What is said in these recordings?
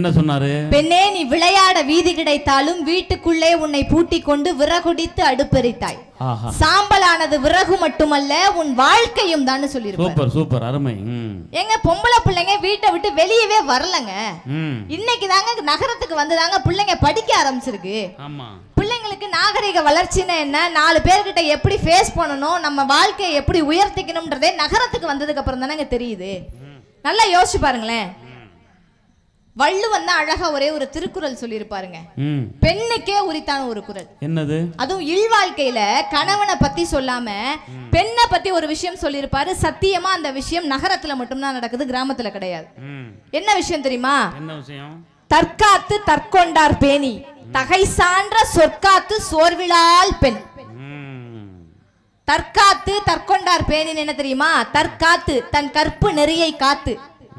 என்ன சொன்னாரு? பெண்ணே நீ விளையாட வீதி கிடைத்தாலும் வீட்டுக்குள்ளே உன்னை பூட்டிக் கொண்டு விறகுடித்து அடுப்பெரித்தாய். சாம்பலானது விறகு மட்டுமல்ல உன் வாழ்க்கையும் தான் சொல்லியிருப்பார். சூப்பர் சூப்பர் அருமை. எங்க பொம்பளை பிள்ளைங்க வீட்டை விட்டு வெளியவே வரலங்க. இன்னைக்கு தாங்க நகரத்துக்கு வந்துதாங்க பிள்ளைங்க படிக்க ஆரம்பிச்சிருக்கு. ஆமா. பிள்ளைங்களுக்கு நாகரிக வளர்ச்சின்னா என்ன? நாலு பேர்கிட்ட எப்படி ஃபேஸ் பண்ணணும்? நம்ம வாழ்க்கையை எப்படி உயர்த்திக்கணும்ன்றதே நகரத்துக்கு வந்ததுக்கு அப்புறம் தானங்க தெரியுது நல்லா யோசிச்சு பாருங்களேன். வள்ளுவன் தான் அழகா ஒரே ஒரு திருக்குறள் சொல்லியிருப்பாருங்க. பெண்ணுக்கே உரித்தான ஒரு குறள். என்னது? அதுவும் இல்வாழ்க்கையில கணவனை பத்தி சொல்லாம பெண்ணை பத்தி ஒரு விஷயம் சொல்லியிருப்பாரு. சத்தியமா அந்த விஷயம் நகரத்துல மட்டும்தான் நடக்குது கிராமத்துல கிடையாது. என்ன விஷயம் தெரியுமா? என்ன விஷயம்? தற்காத்து தற்கொண்டார் பேணி. தகை சான்ற சொற்காத்து சோர்விலால் பெண். தற்காத்து தற்கொண்டார் பேணின்னு என்ன தெரியுமா? தற்காத்து தன் கற்பு நெறியை காத்து.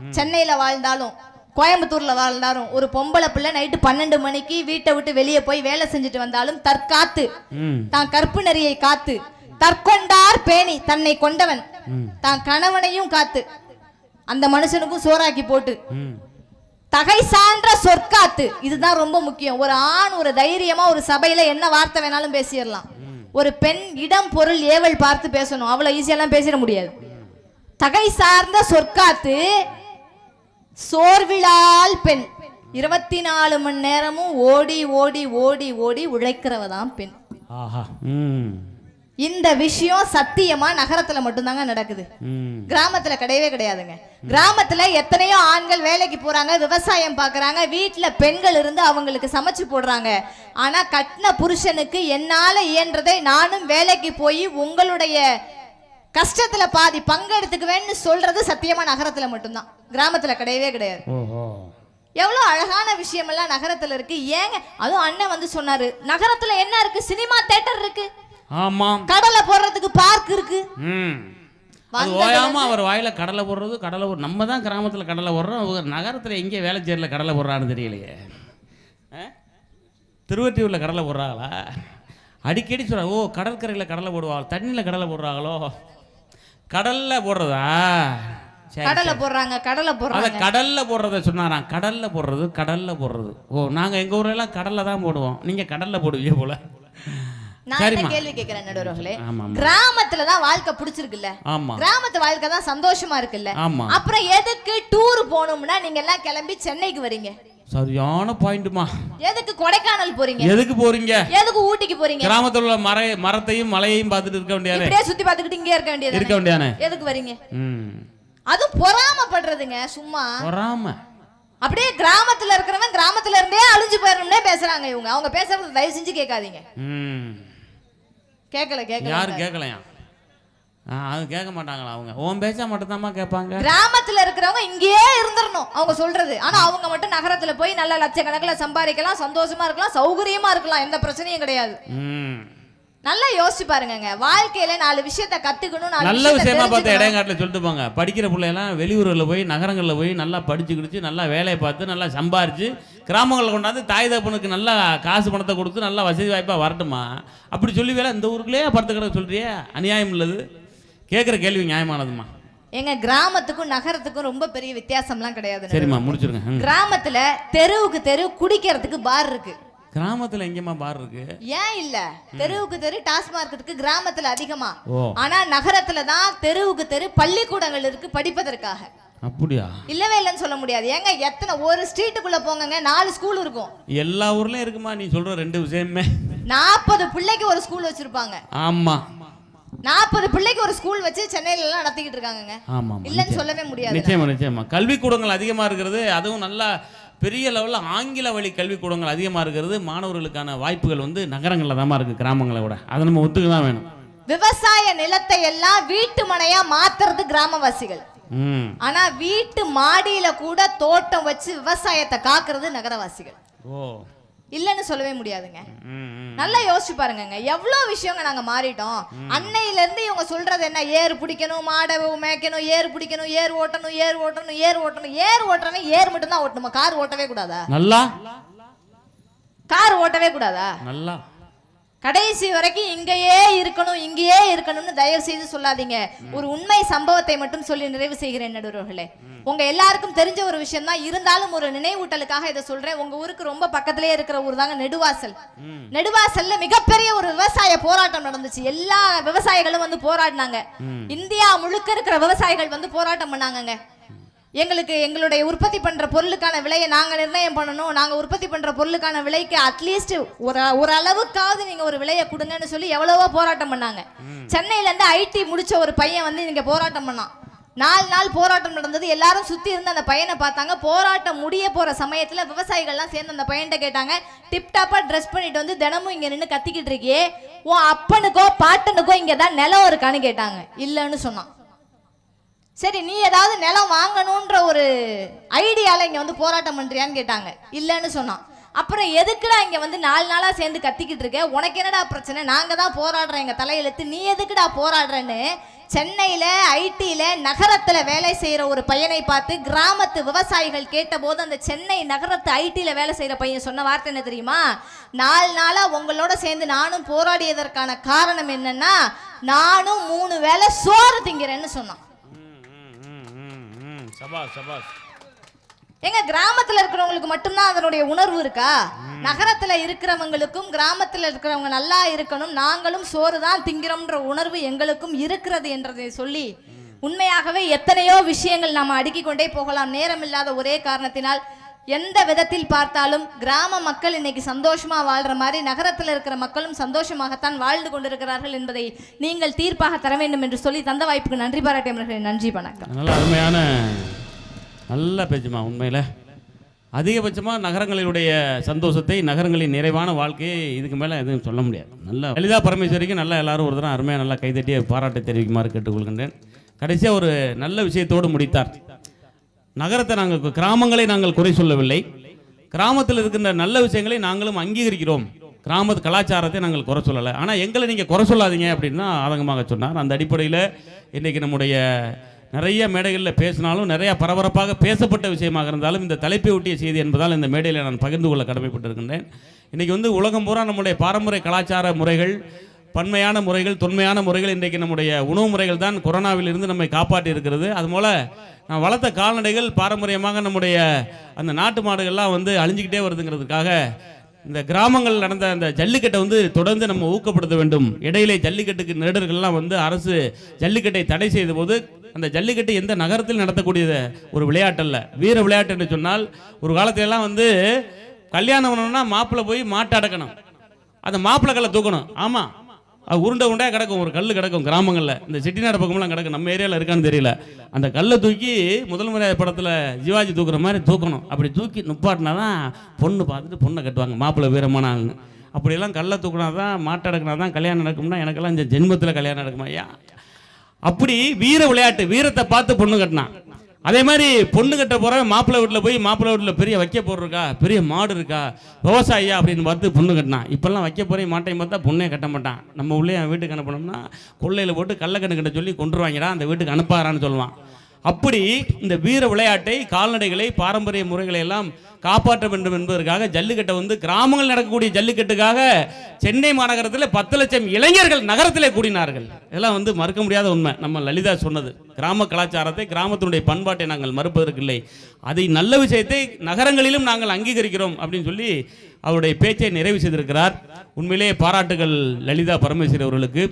சென்னையில வாழ்ந்தாலும் கோயம்புத்தூர்ல வாழ்ந்தாலும் ஒரு பொம்பளை பிள்ளை நைட்டு பன்னெண்டு மணிக்கு வீட்டை விட்டு வெளியே போய் வேலை செஞ்சுட்டு வந்தாலும் தற்காத்து. தான் கற்பு நெறியை காத்து. தற்கொண்டார் பேணி தன்னை கொண்டவன். தான் கணவனையும் காத்து. அந்த மனுஷனுக்கும் சோறாக்கி போட்டு. தகை சான்ற சொற்காத்து. இதுதான் ரொம்ப முக்கியம். ஒரு ஆண் ஒரு தைரியமா ஒரு சபையில என்ன வார்த்தை வேணாலும் பேசிடலாம். ஒரு பெண் இடம் பொருள் ஏவல் பார்த்து பேசணும். அவ்வளவு ஈஸியெல்லாம் பேசிட முடியாது. தகை சார்ந்த சொற்காத்து சோர்விலால் பெண். இருபத்தி நாலு மணி நேரமும் ஓடி ஓடி ஓடி ஓடி உழைக்கிறவ தான் பெண். ஆஹா. ம். இந்த விஷயம் சத்தியமா நகரத்துல மட்டும்தாங்க நடக்குது. ம். கிராமத்துல கிடையவே கிடையாதுங்க. கிராமத்துல எத்தனையோ ஆண்கள் வேலைக்கு போறாங்க விவசாயம் பாக்குறாங்க வீட்டுல பெண்கள் இருந்து அவங்களுக்கு சமைச்சு போடுறாங்க. ஆனா கட்டின புருஷனுக்கு என்னால இயன்றதை நானும் வேலைக்கு போய் உங்களுடைய கஷ்டத்துல பாதி பங்கெடுத்துக்குவேன்னு சொல்றது சத்தியமா நகரத்துல மட்டும்தான். கிராமத்துல கிடையவே கிடையாது. ஓஹோ. எவ்வளவு அழகான விஷயமெல்லாம் நகரத்துல இருக்கு. ஏங்க அதுவும் அண்ணன் வந்து சொன்னாரு நகரத்துல என்ன இருக்கு? சினிமா தேட்டர் இருக்கு. ஆமாம் கடலை போடுறதுக்கு பார்க் இருக்கு. ஓயாம அவர் வாயில கடலை போடுறது கடலை போடு நம்ம தான் கிராமத்தில் கடலை போடுறோம். நகரத்தில் எங்கே வேலைச்சேரியில் கடலை போடுறான்னு தெரியலையே? திருவற்றியூரில் கடலை போடுறாங்களா? அடிக்கடி சொல்ற ஓ கடற்கரையில் கடலை போடுவாங்க தண்ணியில் கடலை போடுறாங்களோ? கடலில் போடுறதா? சரி கடலை போடுறாங்க கடலை அதை போடுறாங்க கடல்ல போடுறத சொன்னாராம். கடல்ல போடுறது கடல்ல போடுறது. ஓ நாங்க எங்க ஊர்ல எல்லாம் கடல்ல தான் போடுவோம். நீங்க கடல்ல போடுவீங்க போல. நான் கேள்வி கேட்கிறேன் நடுவர்களே. கிராமத்துல தான் வாழ்க்கை பிடிச்சிருக்குல்ல. கிராமத்து வாழ்க்கை தான் சந்தோஷமா இருக்குல்ல. அப்புறம் எதுக்கு டூர் போகணும்னா நீங்க எல்லாம் கிளம்பி சென்னைக்கு வரீங்க? சரியான பாயிண்ட்மா. எதுக்கு கொடைக்கானல் போறீங்க? எதுக்கு போறீங்க? எதுக்கு ஊட்டிக்கு போறீங்க? கிராமத்துல உள்ள மர மரத்தையும் மலையையும் பார்த்துட்டு இருக்க வேண்டியானே இப்படியே சுத்தி பார்த்துக்கிட்டு இங்கே இருக்க வேண்டியது இருக்க வேண்டியானே எதுக்கு வரீங்க? அதுவும் பொறாமப்படுறதுங்க சும்மா. பொறாம. அப்படியே கிராமத்துல இருக்கிறவன் கிராமத்துல இருந்தே அழிஞ்சு போயிடணும்னே பேசுறாங்க இவங்க. அவங்க பேசுறது தயவு செஞ்சு கேட்காதீங்க. கேட்கல கேட்கல யாரும் கேட்கலையா அது கேட்க மாட்டாங்களா அவங்க? உன் பேச்சா மட்டும்தாம்மா கேட்பாங்க? கிராமத்துல இருக்கிறவங்க இங்கேயே இருந்துடணும் அவங்க சொல்றது. ஆனா அவங்க மட்டும் நகரத்துல போய் நல்ல லட்சக்கணக்கில் சம்பாதிக்கலாம் சந்தோஷமா இருக்கலாம் சௌகரியமா இருக்கலாம் எந்த பிரச்சனையும் கிடையாது. நல்லா யோசிச்சு பாருங்கங்க. வாழ்க்கையில நாலு விஷயத்த கத்துக்கணும் நாலு நல்ல விஷயமா பார்த்து. இடையங்காட்டில் சொல்லிட்டு போங்க. படிக்கிற பிள்ளையெல்லாம் வெளியூரில் போய் நகரங்களில் போய் நல்லா படிச்சு கிடிச்சு நல்லா வேலையை பார்த்து நல்லா சம்பாரிச்சு கிராமங்களில் கொண்டாந்து தாய் தகப்பனுக்கு நல்லா காசு பணத்தை கொடுத்து நல்லா வசதி வாய்ப்பாக வரட்டுமா? அப்படி சொல்லி வேலை இந்த ஊருக்குள்ளேயே படுத்து கிடக்க சொல்றியே? அநியாயம் உள்ளது கேட்குற கேள்வி நியாயமானதுமா? எங்க கிராமத்துக்கும் நகரத்துக்கும் ரொம்ப பெரிய வித்தியாசம்லாம் கிடையாது சரிம்மா முடிச்சிருங்க. கிராமத்துல தெருவுக்கு தெரு குடிக்கிறதுக்கு பார் இருக்கு. கிராமத்தில் எங்கேம்மா பார் இருக்கு? ஏன் இல்ல? தெருவுக்கு தெரு டாஸ்மார்க் இருக்கு கிராமத்துல அதிகமா. ஆனா நகரத்துல தான் தெருவுக்கு தெரு பள்ளிக்கூடங்கள் இருக்கு படிப்பதற்காக. அப்படியா? இல்லவே இல்லைன்னு சொல்ல முடியாது. ஏங்க எத்தனை ஒரு ஸ்ட்ரீட்டுக்குள்ள போங்கங்க நாலு ஸ்கூல் இருக்கும். எல்லா ஊர்லயும் இருக்குமா நீ சொல்ற ரெண்டு விஷயமே? நாற்பது பிள்ளைக்கு ஒரு ஸ்கூல் வச்சிருப்பாங்க. ஆமாம் நாற்பது பிள்ளைக்கு ஒரு ஸ்கூல் வச்சு சென்னையில எல்லாம் நடத்திக்கிட்டு இருக்காங்கங்க. ஆமாம் இல்லைன்னு சொல்லவே முடியாது. நிச்சயமா நிச்சயமா. கல்விக்கூடங்கள் அதிகமாக இருக்கிறது அதுவும் நல்லா பெரிய லெவலில் ஆங்கில வழி கல்விக்கூடங்கள் அதிகமாக இருக்கிறது மாணவர்களுக்கான வாய்ப்புகள் வந்து நகரங்களில் தான் இருக்குது கிராமங்களை விட. அதை நம்ம ஒத்துக்க தான் வேணும். விவசாய நிலத்தை எல்லாம் வீட்டு மனையா மாத்துறது கிராமவாசிகள். ம். ஆனா வீட்டு மாடியில கூட தோட்டம் வச்சு விவசாயத்தை காக்குறது நகரவாசிகள். ஓ. இல்லைன்னு சொல்லவே முடியாதுங்க. நல்லா யோசிச்சு பாருங்கங்க. எவ்வளவு விஷயங்க நாங்க மாறிட்டோம். அன்னையில இருந்து இவங்க சொல்றது என்ன? ஏர் பிடிக்கணும் மாடை மேய்க்கணும் ஏர் பிடிக்கணும் ஏர் ஓட்டணும் ஏர் ஓட்டணும் ஏர் ஓட்டணும். ஏர் ஓட்டுறவன் ஏர் மட்டும் தான் ஓட்டணுமா? கார் ஓட்டவே கூடாதா? நல்லா. கார் ஓட்டவே கூடாதா? நல்லா. கடைசி வரைக்கும் இங்கேயே இருக்கணும் இங்கேயே இருக்கணும்னு தயவு செய்து சொல்லாதீங்க. ஒரு உண்மை சம்பவத்தை மட்டும் சொல்லி நிறைவு செய்கிறேன் நடுவர்களே. உங்க எல்லாருக்கும் தெரிஞ்ச ஒரு விஷயம் தான் இருந்தாலும் ஒரு நினைவூட்டலுக்காக இதை சொல்றேன். உங்க ஊருக்கு ரொம்ப பக்கத்திலே இருக்கிற ஊர் தாங்க நெடுவாசல். நெடுவாசல்ல மிகப்பெரிய ஒரு விவசாய போராட்டம் நடந்துச்சு. எல்லா விவசாயிகளும் வந்து போராடினாங்க. இந்தியா முழுக்க இருக்கிற விவசாயிகள் வந்து போராட்டம் பண்ணாங்கங்க. எங்களுக்கு எங்களுடைய உற்பத்தி பண்ற பொருளுக்கான விலையை நாங்க நிர்ணயம் பண்ணணும். நாங்க உற்பத்தி பண்ற பொருளுக்கான விலைக்கு அட்லீஸ்ட் ஒரு ஒரு அளவுக்காவது நீங்க ஒரு விலையை கொடுங்கன்னு சொல்லி எவ்வளவோ போராட்டம் பண்ணாங்க. சென்னையில இருந்து ஐடி முடிச்ச ஒரு பையன் வந்து இங்க போராட்டம் பண்ணான். நாலு நாள் போராட்டம் நடந்தது. எல்லாரும் சுத்தி இருந்து அந்த பையனை பார்த்தாங்க. போராட்டம் முடிய போற சமயத்துல விவசாயிகள்லாம் சேர்ந்து அந்த பையன்கிட்ட கேட்டாங்க டிப் டாப்பா ட்ரெஸ் பண்ணிட்டு வந்து தினமும் இங்க நின்று கத்திக்கிட்டு இருக்கியே? உன் அப்பனுக்கோ பாட்டனுக்கோ இங்க தான் நிலம் இருக்கான்னு கேட்டாங்க. இல்லைன்னு சொன்னான். சரி நீ ஏதாவது நிலம் வாங்கணுன்ற ஒரு ஐடியாவில் இங்கே வந்து போராட்டம் பண்ணுறியான்னு கேட்டாங்க. இல்லைன்னு சொன்னான். அப்புறம் எதுக்குடா இங்கே வந்து நாலு நாளாக சேர்ந்து கத்திக்கிட்டு இருக்க? உனக்கு என்னடா பிரச்சனை? நாங்கள் தான் போராடுறோம் எங்கள் தலையெழுத்து நீ எதுக்குடா போராடுறேன்னு? சென்னையில் ஐடியில் நகரத்தில் வேலை செய்கிற ஒரு பையனை பார்த்து கிராமத்து விவசாயிகள் கேட்டபோது அந்த சென்னை நகரத்து ஐடியில் வேலை செய்கிற பையன் சொன்ன வார்த்தை என்ன தெரியுமா? நாலு நாளாக உங்களோட சேர்ந்து நானும் போராடியதற்கான காரணம் என்னன்னா நானும் மூணு வேளை சோறு திங்கிறேன்னு சொன்னான். சபாஸ் சபாஸ் எங்க கிராமத்துல இருக்கிறவங்களுக்கு மட்டும்தான் அதனுடைய உணர்வு இருக்கா? நகரத்துல இருக்கிறவங்களுக்கும் கிராமத்துல இருக்கிறவங்க நல்லா இருக்கணும் நாங்களும் சோறு தான் திங்கிறோம்ன்ற உணர்வு எங்களுக்கும் இருக்கிறது என்றதை சொல்லி உண்மையாகவே எத்தனையோ விஷயங்கள் நாம அடுக்கிக் கொண்டே போகலாம். நேரம் இல்லாத ஒரே காரணத்தினால் எந்த விதத்தில் பார்த்தாலும் கிராம மக்கள் இன்னைக்கு சந்தோஷமா வாழ்ற மாதிரி நகரத்தில் இருக்கிற மக்களும் சந்தோஷமாகத்தான் வாழ்ந்து கொண்டிருக்கிறார்கள் என்பதை நீங்கள் தீர்ப்பாக தர வேண்டும் என்று சொல்லி தந்த வாய்ப்புக்கு நன்றி பாராட்டியவர்களே நன்றி வணக்கம். நல்ல அருமையான நல்ல பேச்சுமா உண்மையில். அதிகபட்சமாக நகரங்களினுடைய சந்தோஷத்தை நகரங்களின் நிறைவான வாழ்க்கையை இதுக்கு மேலே எதுவும் சொல்ல முடியாது. நல்ல லலிதா பரமேஸ்வரிக்கு நல்லா எல்லாரும் ஒரு தரம் அருமையாக நல்லா கைதட்டிய பாராட்டை தெரிவிக்குமாறு கேட்டுக்கொள்கின்றேன். கடைசியாக ஒரு நல்ல விஷயத்தோடு முடித்தார். நகரத்தை நாங்கள் கிராமங்களை நாங்கள் குறை சொல்லவில்லை. கிராமத்தில் இருக்கின்ற நல்ல விஷயங்களை நாங்களும் அங்கீகரிக்கிறோம். கிராமத்து கலாச்சாரத்தை நாங்கள் குறை சொல்லலை. ஆனால் எங்களை நீங்கள் குறை சொல்லாதீங்க அப்படின்னு தான் ஆதங்கமாக சொன்னார். அந்த அடிப்படையில் இன்றைக்கி நம்முடைய நிறைய மேடைகளில் பேசினாலும் நிறையா பரபரப்பாக பேசப்பட்ட விஷயமாக இருந்தாலும் இந்த தலைப்பை ஒட்டிய செய்தி என்பதால் இந்த மேடையில் நான் பகிர்ந்து கொள்ள கடமைப்பட்டிருக்கின்றேன். இன்றைக்கி வந்து உலகம் பூரா நம்முடைய பாரம்பரிய கலாச்சார முறைகள் பன்மையான முறைகள் தொன்மையான முறைகள் இன்றைக்கு நம்முடைய உணவு முறைகள் தான் கொரோனாவிலிருந்து நம்மை காப்பாற்றி இருக்கிறது அதுபோல் நான் வளர்த்த கால்நடைகள் பாரம்பரியமாக நம்முடைய அந்த நாட்டு மாடுகள்லாம் வந்து அழிஞ்சிக்கிட்டே வருதுங்கிறதுக்காக இந்த கிராமங்கள் நடந்த அந்த ஜல்லிக்கட்டை வந்து தொடர்ந்து நம்ம ஊக்கப்படுத்த வேண்டும். இடையிலே ஜல்லிக்கட்டுக்கு நெருடர்கள்லாம் வந்து அரசு ஜல்லிக்கட்டை தடை செய்த போது அந்த ஜல்லிக்கட்டு எந்த நகரத்தில் நடத்தக்கூடியது? ஒரு விளையாட்டல்ல. வீர விளையாட்டு என்று சொன்னால் ஒரு காலத்திலலாம் வந்து கல்யாணம் பண்ணணும்னா மாப்பிள்ளை போய் மாட்டை அடக்கணும். அந்த மாப்பிள்ளை கல்லை தூக்கணும். ஆமாம் உருண்டை உருண்டையாக கிடக்கும் ஒரு கல் கிடக்கும் கிராமங்களில். இந்த செட்டிநாடு பக்கமெல்லாம் கிடக்கும் நம்ம ஏரியாவில் இருக்கான்னு தெரியல. அந்த கல்லை தூக்கி முதல் முறை படத்தில் சிவாஜி தூக்குற மாதிரி தூக்கணும். அப்படி தூக்கி நுப்பாட்டினா தான் பொண்ணு பார்த்துட்டு பொண்ணை கட்டுவாங்க மாப்பிள்ளை வீரமான ஆள்னு. அப்படியெல்லாம் கல்லை தூக்கினா தான் மாட்டை தான் கல்யாணம் நடக்கும்னா எனக்கெல்லாம் இந்த ஜென்மத்தில் கல்யாணம் நடக்குமா? ஐயா அப்படி வீர விளையாட்டு வீரத்தை பார்த்து பொண்ணு கட்டினான். அதே மாதிரி பொண்ணு கட்ட போகிற மாப்பிள்ளை வீட்டில் போய் மாப்பிள்ளை வீட்டில் பெரிய வைக்க போர் இருக்கா? பெரிய மாடு இருக்கா? விவசாயியா அப்படின்னு பார்த்து பொண்ணு கட்டினான் இப்பெல்லாம் வைக்க போகிறேன் மாட்டையும் பார்த்தா பொண்ணே கட்ட மாட்டான். நம்ம உள்ளே என் வீட்டுக்கு அனுப்பணும்னா கொள்ளையில் போட்டு கள்ளக்கண்ணு கிட்ட சொல்லி கொண்டுருவாங்கடா அந்த வீட்டுக்கு அனுப்பாரான்னு சொல்லுவான். அப்படி இந்த வீர விளையாட்டை கால்நடைகளை பாரம்பரிய முறைகளை எல்லாம் காப்பாற்ற வேண்டும் என்பதற்காக ஜல்லிக்கட்டை வந்து கிராமங்கள் நடக்கக்கூடிய ஜல்லிக்கட்டுக்காக சென்னை மாநகரத்தில் பத்து லட்சம் இளைஞர்கள் நகரத்திலே கூடினார்கள். இதெல்லாம் வந்து மறுக்க முடியாத உண்மை. நம்ம லலிதா சொன்னது கிராம கலாச்சாரத்தை கிராமத்தினுடைய பண்பாட்டை நாங்கள் மறுப்பதற்கில்லை. அதை நல்ல விஷயத்தை நகரங்களிலும் நாங்கள் அங்கீகரிக்கிறோம் அப்படின்னு சொல்லி அவருடைய பேச்சை நிறைவு செய்திருக்கிறார். உண்மையிலேயே பாராட்டுகள் லலிதா பரமேஸ்வரி அவர்களுக்கு.